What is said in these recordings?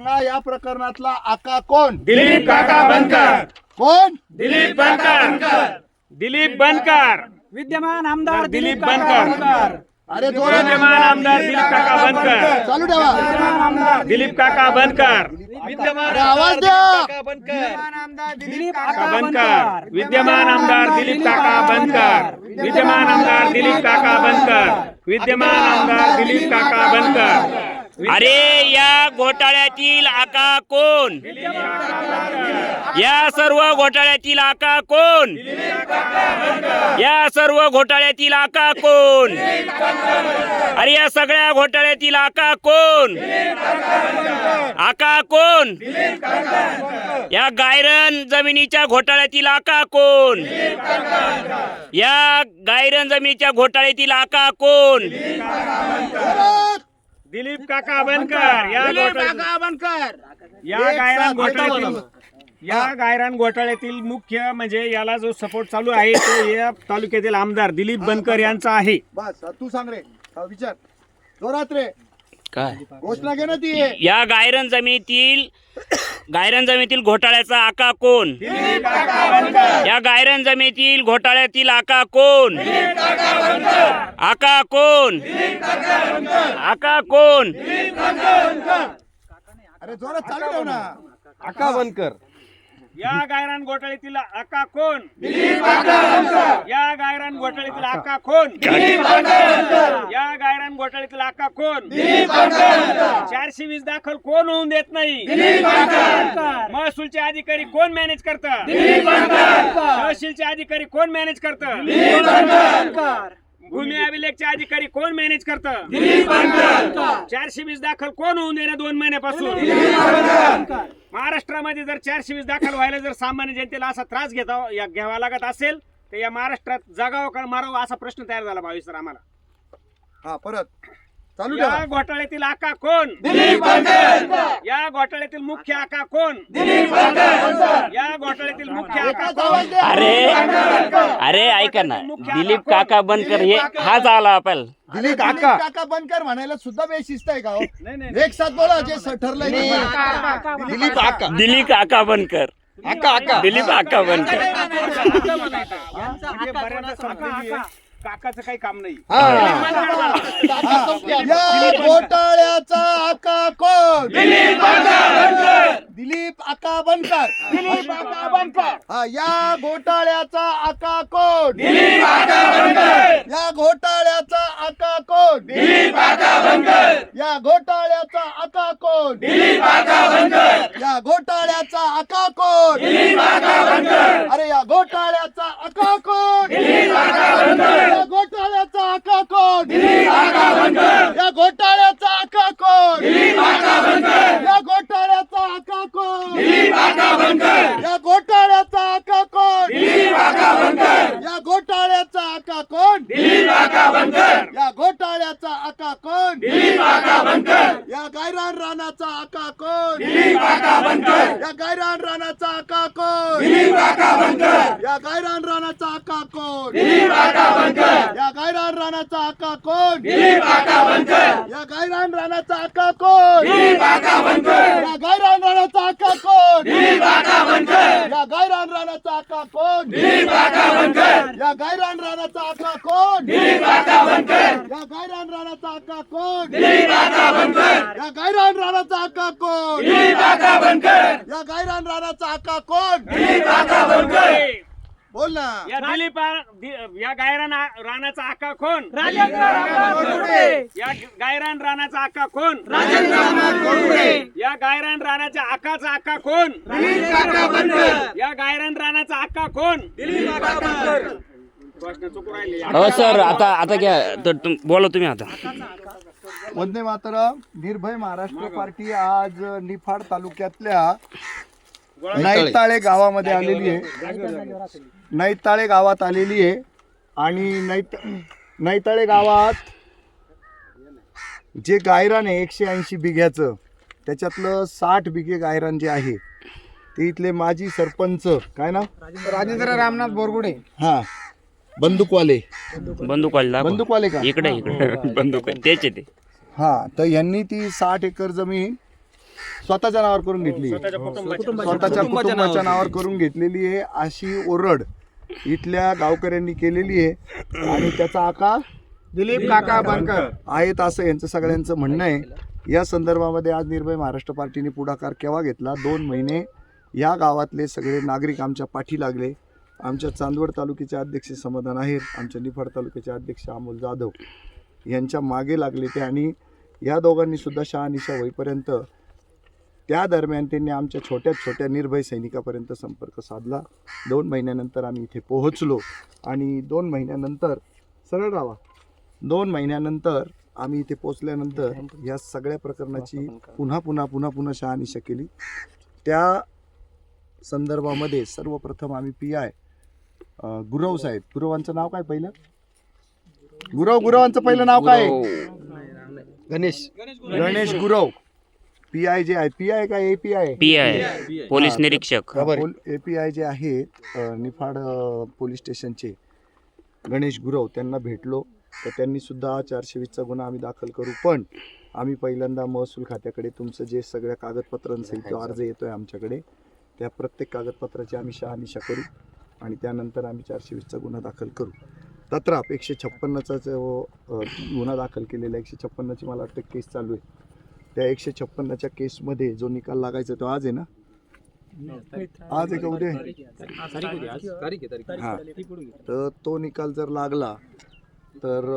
सांगा या प्रकरणातला आका कोण? दिलीप काका बनकर. कोण? दिलीप बनकर. दिलीप बनकर. विद्यमान आमदार दिलीप काका बनकर. अरे विद्यमान आमदार दिलीप काका बनकर. चालू ठेवा. विद्यमान आमदार दिलीप काका बनकर. अरे आवाज द्या. दिलीप काका काका बनकर. विद्यमान आमदार दिलीप काका बनकर. विद्यमान आमदार दिलीप काका बनकर. विद्यमान आमदार दिलीप काका बनकर. अरे या घोटाळ्यातील आका कोण? या सर्व घोटाळ्यातील आका कोण? या सर्व घोटाळ्यातील आका कोण? अरे या सगळ्या घोटाळ्यातील आका कोण? आका कोण? या गायरन जमिनीच्या घोटाळ्यातील आका कोण? या गायरन जमिनीच्या घोटाळ्यातील आका कोण? दिलीप काका बनकर या घोटाळ्यात या गायरान घोटाळ्यातील या गायरान घोटाळ्यातील मुख्य म्हणजे याला जो सपोर्ट चालू आहे तो या तालुक्यातील आमदार दिलीप बनकर यांचा आहे. बस तू सांग रे. हा, विचार. जोरात रे. काय? घोषणा घे ना ती. या गायरन जमिनीतील गायरन जमिनीतील घोटाळ्याचा आका कोण? या गायरन जमिनीतील घोटाळ्यातील आका कोण? आका कोण? आका कोण? अरे जोरात चालू ठेव ना. आका बनकर. या गायरान घोटाळ्यातील आका कोण? या गायरान घोटाळ्यातील आका कोण? या गायरान घोटाळ्यातील आका कोण? चारशे वीस दाखल कोण होऊन देत नाही? महसूलचे अधिकारी कोण मॅनेज करतात? तहसीलचे अधिकारी कोण मॅनेज करतात? भूमी अभिलेखचे अधिकारी कोण मॅनेज करतं चारशे वीस दाखल कोण होऊन देणार दोन महिन्यापासून? महाराष्ट्रामध्ये जर चारशे वीस दाखल व्हायला जर सामान्य जनतेला असा त्रास घेता या- घ्यावा लागत असेल तर या महाराष्ट्रात जगावं का मारावं असा प्रश्न तयार झाला भावी सर आम्हाला. हा परत. चालू या घोटाळ्यातील आका कोण? या घोटाळ्यातील मुख्य आका कोण? या घोटाळ्यातील मुख्य आका. अरे अरे ऐका ना. दिलीप काका बनकर हे हाच आला आपल्याला. दिलीप काका. काका बनकर म्हणायला सुद्धा बेशिस्त आहे का हो? नाही नाही एक साथ बोला जे स- ठरलंय ते. दिलीप आका दिलीप काका. बनकर आका आका. दिलीप आका बनकर काकाचं काही काम नाही. या घोटाळ्याचा आका कोण? दिलीप आका बनकर. दिलीप आका बनकर. हा या घोटाळ्याचा आका कोण? या घोटाळ्याचा आका कोण? या घोटाळ्याचा आका कोण? या घोटाळ्याचा आका कोण? अरे या घोटाळ्याचा आका कोण या घोटाळ्याचा आका कोण या घोटाळ्याचा आका कोण या घोटाळ्याचा आका कोण या घोटाळ्याचा आका कोण या घोटाळ्याचा आका कोण या घोटाळ्याचा आका कोण या गायरान राणाचा आका कोण या गायरान राणाचा आका कोण या गायरान राणाचा आका कोण या गायरान राणाचा आका कोण? या गायरान राणाचा आका कोण? या गायरान राणाचा आका कोण? या गायरान राणाचा आका कोण? या गायरान राणाचा आका कोण? या गायरान राणाचा आका कोण? या गायरान राणाचा आका कोण? या गायरान राणाचा आका कोण? बोल ना. या दिलीप या गायरान राणाचा आका कोण? या गायरान राणाचा आका कोण? या गायरान राणाच्या आकाचा आका कोण? या गायरान राणाचा आका कोण? प्रश्न चुकू राहिले. हो सर आता आता तर तुम- बोला तुम्ही आता. वंदे मातरम. निर्भय महाराष्ट्र पार्टी आज निफाड तालुक्यातल्या नैताळे गावामध्ये आलेली आहे. नैताळे गावात आलेली आहे. आणि नैत नैताळे गावात जे गायरान आहे एकशे ऐंशी बिघ्याचं त्याच्यातलं साठ बिघे गायरान जे आहे ते इथले माजी सरपंच काय नाव? राजेंद्र रामनाथ बोरगुडे. हा. बंदूकवाले. बंदूक वाले दाखवा. बंदूकवाले का? इकडे इकडे. बंदूक. तेच ते. हा. तर यांनी ती साठ एकर जमीन स्वतःच्या नावावर करून घेतली. स्वतःच्या कुटुंबाच्या नावावर. करून घेतलेली आहे अशी ओरड इथल्या गावकऱ्यांनी केलेली आहे. आणि त्याचा आका दिलीप काका बनकर. आहेत असं यांचं सगळ्यांचं म्हणणं आहे. या संदर्भामध्ये आज निर्भय महाराष्ट्र पार्टीने पुढाकार केव्हा घेतला? दोन महिने या गावातले सगळे नागरिक आमच्या पाठी लागले. आमच्या चांदवड तालुक्याचे अध्यक्ष समाधान आहेर आमच्या निफाड तालुक्याचे अध्यक्ष अमोल जाधव यांच्या मागे लागले ते. आणि या दोघांनी सुद्धा शहानिशा होईपर्यंत त्या दरम्यान त्यांनी आमच्या छोट्या छोट्या निर्भय सैनिकापर्यंत संपर्क साधला. दोन महिन्यानंतर आम्ही इथे पोहोचलो. आणि दोन महिन्यानंतर सरळ राहा दोन महिन्यानंतर आम्ही इथे पोचल्यानंतर या सगळ्या प्रकरणाची पुन्हा पुन्हा पुन्हा पुन्हा शहानिशा केली. त्या संदर्भामध्ये सर्वप्रथम आम्ही पी आय गुरव साहेब. गुरवांचं नाव काय पहिलं? गुरव गुरवांचं पहिलं नाव काय? आहे? गणेश. गणेश गुरव. पी आय जे आहे. पी आय काय ए पी आय? पी आहे पोलीस निरीक्षक. ए पी आय जे आहेत अ, निफाड अ, पोलीस स्टेशनचे गणेश गुरव त्यांना भेटलो. तर त्यांनी सुद्धा चारशे वीसचा गुन्हा आम्ही दाखल करू. पण आम्ही पहिल्यांदा महसूल खात्याकडे तुमचं जे सगळ्या कागदपत्रांसहित अर्ज येतो आहे आमच्याकडे. त्या प्रत्येक कागदपत्राची आम्ही शहानिशा करू आणि त्यानंतर आम्ही चारशे वीसचा गुन्हा दाखल करू. तत्राप एकशे छप्पन्नचा जो अ, गुन्हा दाखल केलेला एकशे छप्पन्नची मला वाटतं केस चालू आहे. त्या एकशे छप्पन्नच्या केसमध्ये जो निकाल लागायचा तो आज आहे ना? आज आहे का उद्या? हा. तर तो निकाल जर लागला तर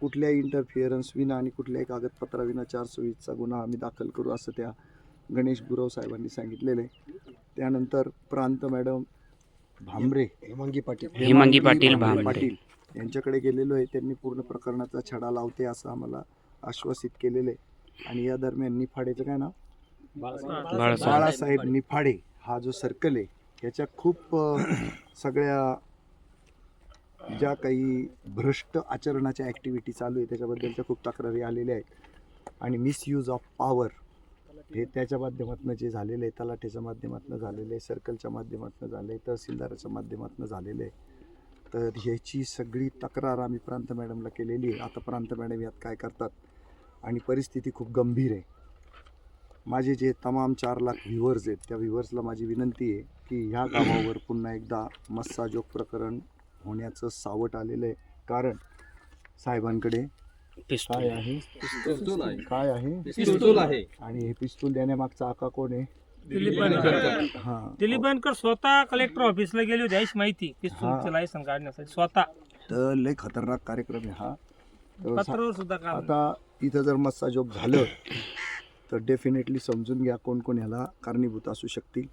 कुठल्याही इंटरफिअरन्स विना आणि कुठल्याही कागदपत्राविना चारशे वीसचा गुन्हा आम्ही दाखल करू असं त्या गणेश गुरव साहेबांनी सांगितलेलं आहे. त्यानंतर प्रांत मॅडम भांबरे हेमांगी पाटील. हेमांगी पाटील भांबरे. पाटील यांच्याकडे गेलेलो आहे. त्यांनी पूर्ण प्रकरणाचा छडा लावते असं आम्हाला आश्वासित केलेलं आहे. आणि या दरम्यान निफाडेचं काय नाव? बाळासाहेब. बाळासाहेब. निफाडे. हा जो सर्कल आहे याच्या खूप सगळ्या ज्या काही भ्रष्ट आचरणाच्या ॲक्टिव्हिटी चालू आहे त्याच्याबद्दलच्या खूप तक्रारी आलेल्या आहेत. आणि मिसयूज ऑफ पॉवर हे त्याच्या माध्यमातून जे झालेलं आहे तलाठ्याच्या माध्यमातून झालेलं आहे सर्कलच्या माध्यमातून झालं आहे तहसीलदाराच्या माध्यमातून झालेलं आहे. तर ह्याची सगळी तक्रार आम्ही प्रांत मॅडमला केलेली आहे. आता प्रांत मॅडम यात काय करतात? आणि परिस्थिती खूप गंभीर आहे. माझे जे तमाम चार लाख व्ह्युअर्स आहेत त्या व्ह्युअर्सला माझी विनंती आहे की ह्या गावावर पुन्हा एकदा मस्साजोग प्रकरण होण्याचं सावट आलेलं आहे. कारण साहेबांकडे काय आहे. काय आहे? पिस्तूल आहे. आणि हे पिस्तूल देण्यामागचा आका कोण आहे? दिलीप बनकर हा. स्वतः कलेक्टर ऑफिसला गेले होते माहिती पिस्तूलचं लायसन काढण्यासाठी. स्वतः. तर लय खतरनाक कार्यक्रम आहे हा. तर सा- पत्रावर सुद्धा काम आता इथं जर मस्साजोग झालं तर डेफिनेटली समजून घ्या कोण कोण ह्याला कारणीभूत असू शकतील.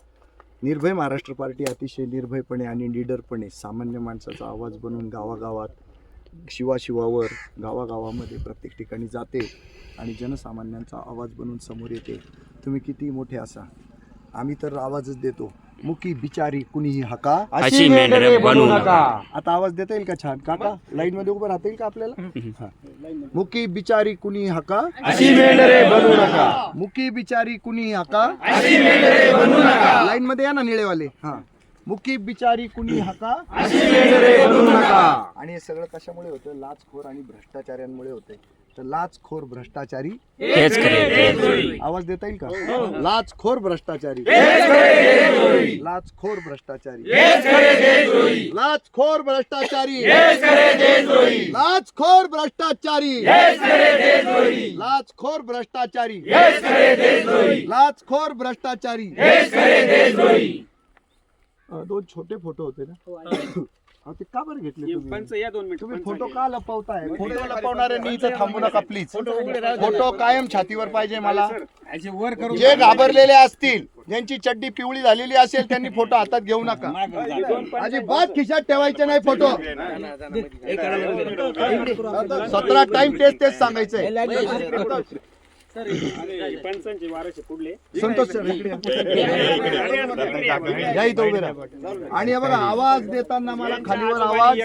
निर्भय महाराष्ट्र पार्टी अतिशय निर्भयपणे आणि निडरपणे सामान्य माणसाचा आवाज बनवून गावागावात शिवाशिवावर गावागावामध्ये प्रत्येक ठिकाणी जाते आणि जनसामान्यांचा आवाज बनवून समोर येते. तुम्ही किती मोठे असा? आम्ही तर आवाजच देतो. मुकी बिचारी कुणीही हका. अशी मेंढरे बनू नका. आता आवाज देता येईल का छान? काका लाईन मध्ये उभं राहता येईल का आपल्याला? हा. मुकी बिचारी कुणी हका. अशी मेंढरे बनू नका. मुकी बिचारी कुणी हका. अशी मेंढरे बनू नका. लाईन मध्ये या ना निळेवाले. हा. मुकी बिचारी कुणी हका. अशी मेंढरे बनू नका. आणि हे सगळं कशामुळे होतं? लाचखोर आणि भ्रष्टाचाऱ्यांमुळे होते तर लाचखोर भ्रष्टाचारी. आवाज देता येईल का? लाचखोर भ्रष्टाचारी. लाचखोर भ्रष्टाचारी. लाचखोर भ्रष्टाचारी. लाचखोर भ्रष्टाचारी. लाचखोर भ्रष्टाचारी. लाचखोर भ्रष्टाचारी. दोन छोटे फोटो होते ना? ते का बरं घेतले तुम्ही पंच या दोन मिनिट तुम्ही फोटो का लपवताय फोटो लपवणाऱ्यांनी इथं थांबू नका प्लीज फोटो कायम छातीवर पाहिजे मला वर करू जे घाबरलेले असतील ज्यांची चड्डी पिवळी झालेली असेल त्यांनी फोटो हातात घेऊ नका अजिबात खिशात ठेवायचे नाही फोटो सतरा टाइम तेच तेच सांगायचंय पंचांचे वाराचे पुढले. संतोष सर इकडे या. या इथं उभे राहा. आणि हे बघा आवाज देताना मला खालीवर आवाज